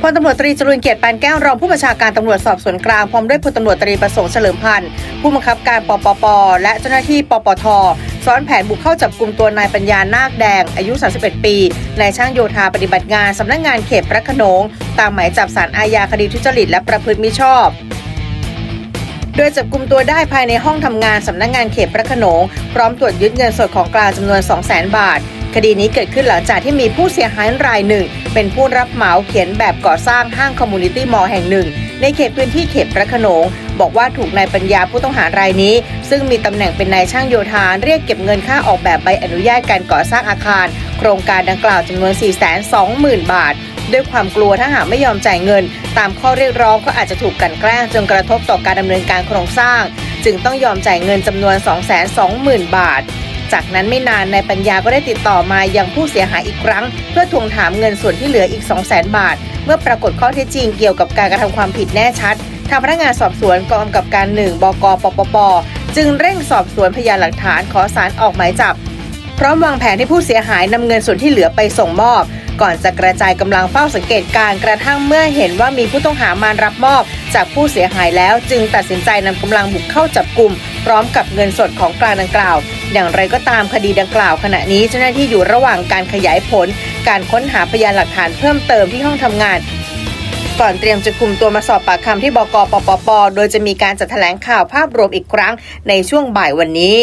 พลตำรวจตรีจรุนเกียรติปานแก้วรองผู้บัญชาการตำรวจสอบสวนกลางพร้อมด้วยพลตำรวจตรีประสงค์เฉลิมพันธ์ผู้บังคับการปปป และเจ้าหน้าที่ปปทซ้อนแผนบุกเข้าจับกลุ่มตัวนายปัญญานาคแดง อายุ 31 ปีนายช่างโยธาปฏิบัติงานสำนักงานเขตพระโขนง ตามหมายจับสารอาญาคดีทุจริตและประพฤติมิชอบ โดยจับกลุ่มตัวได้ภายในห้องทำงานสำนักงานเขตพระโขนง พร้อมตรวจยึดเงินสดของกลางจำนวน 200,000 บาท คดีนี้เกิดขึ้นหลังจากที่มีผู้เสียหายรายหนึ่ง เป็นผู้รับเหมาเขียนแบบก่อสร้างห้างคอมมูนิตี้มอลล์แห่งหนึ่ง ในเขตพื้นที่เขตพระโขนง บอกว่าถูกนายปัญญาผู้ต้องหารายนี้ ซึ่งมีตำแหน่งเป็นนายช่างโยธาเรียกเก็บเงินค่าออกแบบใบอนุญาตการก่อสร้างอาคาร โครงการดังกล่าวจำนวน 420,000 บาท ด้วยความกลัวถ้าหากไม่ยอมจ่ายเงิน ตามข้อเรียกร้องก็อาจจะถูกกันแกล้งจนกระทบต่อการดำเนินการโครงสร้าง จึงต้องยอมจ่ายเงินจำนวน 220,000 บาท จากนั้นไม่นานนายปัญญาก็ได้ติดต่อมายังผู้เสียหายอีกครั้ง เพื่อทวงถามเงินส่วนที่เหลืออีก 200,000 บาท เมื่อปรากฏข้อเท็จจริงเกี่ยวกับการกระทำความผิดแน่ชัดทางพนักงานสอบสวนกองกำกับการหนึ่งบกปปป จึงเร่งสอบสวนพยานหลักฐานขอสารออกหมายจับ พร้อมวางแผนให้ผู้เสียหายนำเงินส่วนที่เหลือไปส่งมอบ ก่อนจะกระจายกำลังเฝ้าสังเกตการกระทั่งเมื่อเห็นว่ามีผู้ต้องหามารับมอบ จากผู้เสียหายแล้วจึงตัดสินใจนำกำลังบุกเข้าจับกลุ่ม พร้อมกับเงินสดของกลางดังกล่าว อย่างไรก็ตามคดีดังกล่าวขณะนี้เจ้าหน้าที่อยู่ระหว่างการขยายผล การค้นหาพยานหลักฐานเพิ่มเติมที่ห้องทำงานก่อนเตรียมจะคุมตัวมาสอบปากคำที่บกปปป โดยจะมีการจัดแถลงข่าวภาพรวมอีกครั้งในช่วงบ่ายวันนี้